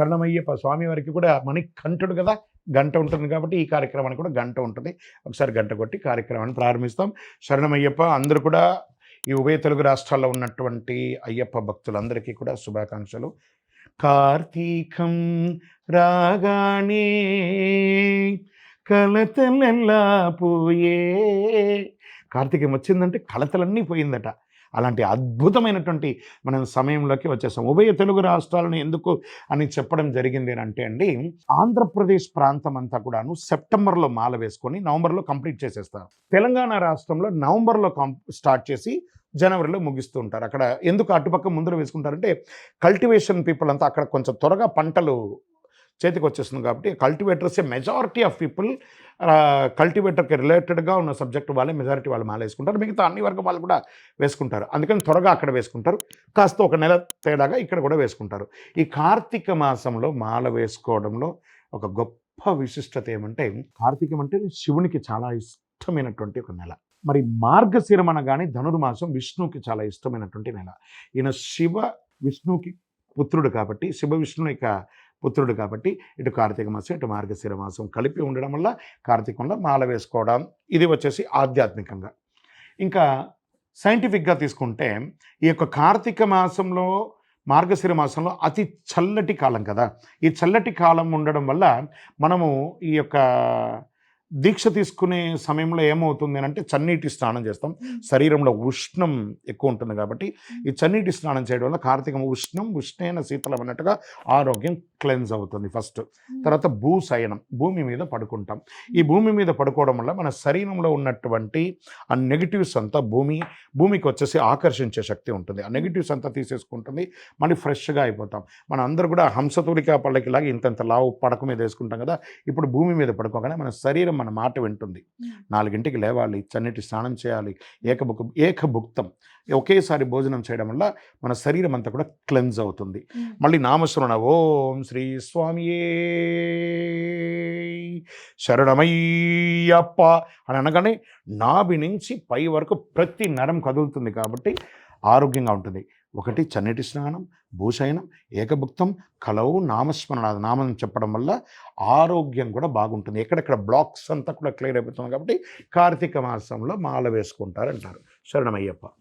శరణమయ్యప్ప స్వామి వారికి కూడా మణికంఠుడు కదా గంట ఉంటుంది కాబట్టి ఈ కార్యక్రమానికి కూడా గంట ఉంటుంది. ఒకసారి గంట కొట్టి కార్యక్రమాన్ని ప్రారంభిస్తాం. శరణమయ్యప్ప అందరూ కూడా ఈ ఉభయ తెలుగు రాష్ట్రాల్లో ఉన్నటువంటి అయ్యప్ప భక్తులందరికీ కూడా శుభాకాంక్షలు. కార్తీకం రాగానే కలతలెల్లా పోయే. కార్తీకం వచ్చిందంటే కలతలన్నీ పోయిందట. అలాంటి అద్భుతమైనటువంటి మనం సమయంలోకి వచ్చేసాం. ఉభయ తెలుగు రాష్ట్రాలను ఎందుకు అని చెప్పడం జరిగింది అంటే అండి ఆంధ్రప్రదేశ్ ప్రాంతం అంతా కూడాను సెప్టెంబర్లో మాల వేసుకొని నవంబర్లో కంప్లీట్ చేసేస్తారు. తెలంగాణ రాష్ట్రంలో నవంబర్లో స్టార్ట్ చేసి జనవరిలో ముగిస్తూ ఉంటారు. అక్కడ ఎందుకు అటుపక్క ముందర వేసుకుంటారంటే కల్టివేషన్ పీపుల్ అంతా అక్కడ కొంచెం త్వరగా పంటలు చేతికి వచ్చేస్తుంది కాబట్టి కల్టివేటర్సే మెజారిటీ ఆఫ్ పీపుల్ కల్టివేటర్కి రిలేటెడ్గా ఉన్న సబ్జెక్ట్ వాళ్ళే మెజారిటీ వాళ్ళు మాల వేసుకుంటారు మిగతా అన్ని వర్గం వాళ్ళు కూడా వేసుకుంటారు. అందుకని త్వరగా అక్కడ వేసుకుంటారు. కాస్త ఒక నెల తేడాగా ఇక్కడ కూడా వేసుకుంటారు. ఈ కార్తీక మాసంలో మాల వేసుకోవడంలో ఒక గొప్ప విశిష్టత ఏమంటే కార్తీకం అంటే శివునికి చాలా ఇష్టమైనటువంటి ఒక నెల. మరి మార్గశిరం అనగానే ధనుర్మాసం విష్ణువుకి చాలా ఇష్టమైనటువంటి నెల. ఈయన శివ విష్ణువుకి పుత్రుడు కాబట్టి శివ విష్ణువు యొక్క పుత్రుడు కాబట్టి ఇటు కార్తీక మాసం ఇటు మార్గశిర మాసం కలిపి ఉండడం వల్ల కార్తీకంలో మాల వేసుకోవడం ఇది వచ్చేసి ఆధ్యాత్మికంగా. ఇంకా సైంటిఫిక్గా తీసుకుంటే ఈ యొక్క కార్తీక మాసంలో మార్గశిర మాసంలో అతి చల్లటి కాలం కదా. ఈ చల్లటి కాలం ఉండడం వల్ల మనము ఈ యొక్క దీక్ష తీసుకునే సమయంలో ఏమవుతుంది అని అంటే చన్నీటి స్నానం చేస్తాం. శరీరంలో ఉష్ణం ఎక్కువ ఉంటుంది కాబట్టి ఈ చన్నీటి స్నానం చేయడం వల్ల కార్తీకం ఉష్ణం ఉష్ణైన శీతలం అన్నట్టుగా ఆరోగ్యం క్లెన్స్ అవుతుంది ఫస్ట్. తర్వాత భూశయనం భూమి మీద పడుకుంటాం. ఈ భూమి మీద పడుకోవడం వల్ల మన శరీరంలో ఉన్నటువంటి ఆ నెగిటివ్స్ అంతా భూమి భూమికి వచ్చేసి ఆకర్షించే శక్తి ఉంటుంది. ఆ నెగిటివ్స్ అంతా తీసేసుకుంటుంది. మళ్ళీ ఫ్రెష్గా అయిపోతాం. మన అందరూ కూడా హంసతూలిక పళ్ళకిలాగా ఇంతంత లావు పడక మీద వేసుకుంటాం కదా. ఇప్పుడు భూమి మీద పడుకోగానే మన శరీరం మన మాట వింటుంది. నాలుగింటికి లేవాలి చన్నటి స్నానం చేయాలి ఏకభుక్ ఏకభుక్తం. ఒకేసారి భోజనం చేయడం వల్ల మన శరీరం అంతా కూడా క్లెన్స్ అవుతుంది. మళ్ళీ నామస్మరణ ఓం శ్రీ స్వామియే శరణమయ్యప్ప అని అనగానే నాభి నుంచి పై వరకు ప్రతి నరం కదులుతుంది కాబట్టి ఆరోగ్యంగా ఉంటుంది. ఒకటి చన్నటి స్నానం భూశయనం ఏకభుక్తం కలవు నామస్మరణ నామం చెప్పడం వల్ల ఆరోగ్యం కూడా బాగుంటుంది. ఎక్కడెక్కడ బ్లాక్స్ అంతా కూడా క్లియర్ అయిపోతుంది కాబట్టి కార్తీక మాసంలో మాల వేసుకుంటారంటారు. శరణమయ్యప్ప.